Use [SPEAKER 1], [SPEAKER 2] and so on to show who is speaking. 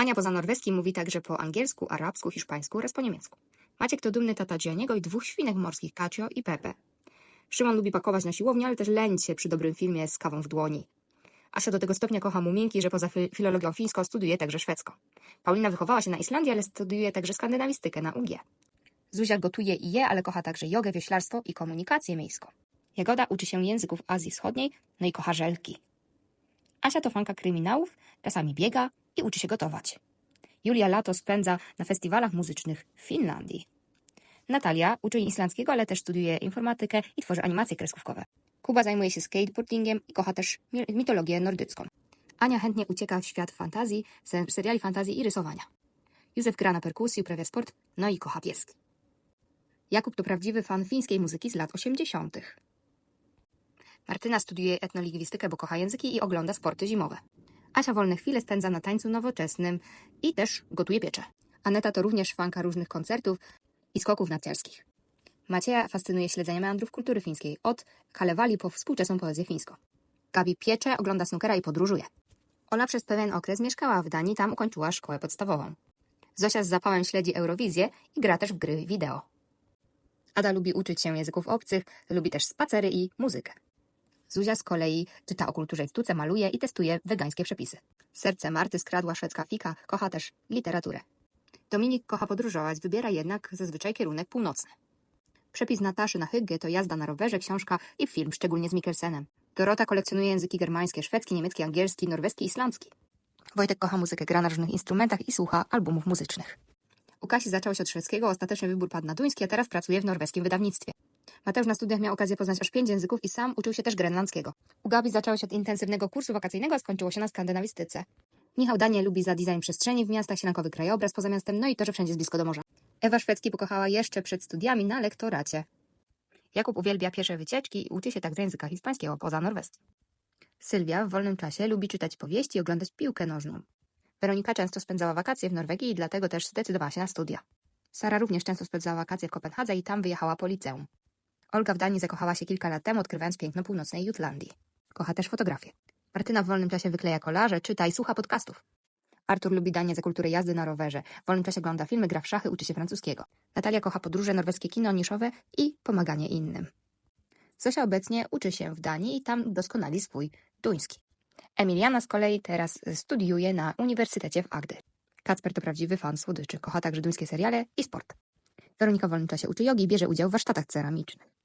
[SPEAKER 1] Ania poza norweskim mówi także po angielsku, arabsku, hiszpańsku oraz po niemiecku. Maciek to dumny tata Gianniego i dwóch świnek morskich, Kacio i Pepe. Szymon lubi pakować na siłownię, ale też lęć się przy dobrym filmie z kawą w dłoni. Asia do tego stopnia kocha muminki, że poza fi- filologią fińską studiuje także szwedzko. Paulina wychowała się na Islandii, ale studiuje także skandynawistykę na UG. Zuzia gotuje i je, ale kocha także jogę, wioślarstwo i komunikację miejską. Jagoda uczy się języków Azji Wschodniej, no i kocha żelki. Asia to fanka kryminałów, czasami biega i uczy się gotować. Julia lato spędza na festiwalach muzycznych w Finlandii. Natalia uczy islandzkiego, ale też studiuje informatykę i tworzy animacje kreskówkowe. Kuba zajmuje się skateboardingiem i kocha też mi- mitologię nordycką. Ania chętnie ucieka w świat fantazji, se- seriali fantazji i rysowania. Józef gra na perkusji, uprawia sport, no i kocha pieski. Jakub to prawdziwy fan fińskiej muzyki z lat 80. Martyna studiuje etnolingwistykę, bo kocha języki i ogląda sporty zimowe. Asia wolne chwile spędza na tańcu nowoczesnym i też gotuje piecze. Aneta to również fanka różnych koncertów i skoków narciarskich. Macieja fascynuje śledzenie meandrów kultury fińskiej, od Kalewali po współczesną poezję fińską. Gabi piecze, ogląda snookera i podróżuje. Ola przez pewien okres mieszkała w Danii, tam ukończyła szkołę podstawową. Zosia z zapałem śledzi Eurowizję i gra też w gry wideo. Ada lubi uczyć się języków obcych, lubi też spacery i muzykę. Zuzia z kolei czyta o kulturze i sztuce, maluje i testuje wegańskie przepisy. Serce Marty skradła szwedzka fika, kocha też literaturę. Dominik kocha podróżować, wybiera jednak zazwyczaj kierunek północny. Przepis Nataszy na Hygge to jazda na rowerze, książka i film, szczególnie z Mikkelsenem. Dorota kolekcjonuje języki germańskie, szwedzki, niemiecki, angielski, norweski, islandzki. Wojtek kocha muzykę, gra na różnych instrumentach i słucha albumów muzycznych. U Kasi zaczął się od szwedzkiego, ostatecznie wybór padł na duński, a teraz pracuje w norweskim wydawnictwie. Mateusz na studiach miał okazję poznać aż pięć języków i sam uczył się też grenlandzkiego. U Gabi zaczęło się od intensywnego kursu wakacyjnego, a skończyło się na skandynawistyce. Michał Daniel lubi za design przestrzeni w miastach, sielankowy krajobraz poza miastem, no i to, że wszędzie jest blisko do morza. Ewa Szwedzki pokochała jeszcze przed studiami na lektoracie. Jakub uwielbia piesze wycieczki i uczy się także języka hiszpańskiego poza norweskim. Sylwia w wolnym czasie lubi czytać powieści i oglądać piłkę nożną. Weronika często spędzała wakacje w Norwegii i dlatego też zdecydowała się na studia. Sara również często spędzała wakacje w Kopenhadze i tam wyjechała po liceum. Olga w Danii zakochała się kilka lat temu, odkrywając piękno północnej Jutlandii. Kocha też fotografię. Martyna w wolnym czasie wykleja kolarze, czyta i słucha podcastów. Artur lubi Danię za kulturę jazdy na rowerze. W wolnym czasie ogląda filmy, gra w szachy, uczy się francuskiego. Natalia kocha podróże, norweskie kino niszowe i pomaganie innym. Zosia obecnie uczy się w Danii i tam doskonali swój duński. Emiliana z kolei teraz studiuje na Uniwersytecie w Agdy. Kacper to prawdziwy fan słodyczy, kocha także duńskie seriale i sport. Weronika w wolnym czasie uczy jogi i bierze udział w warsztatach ceramicznych.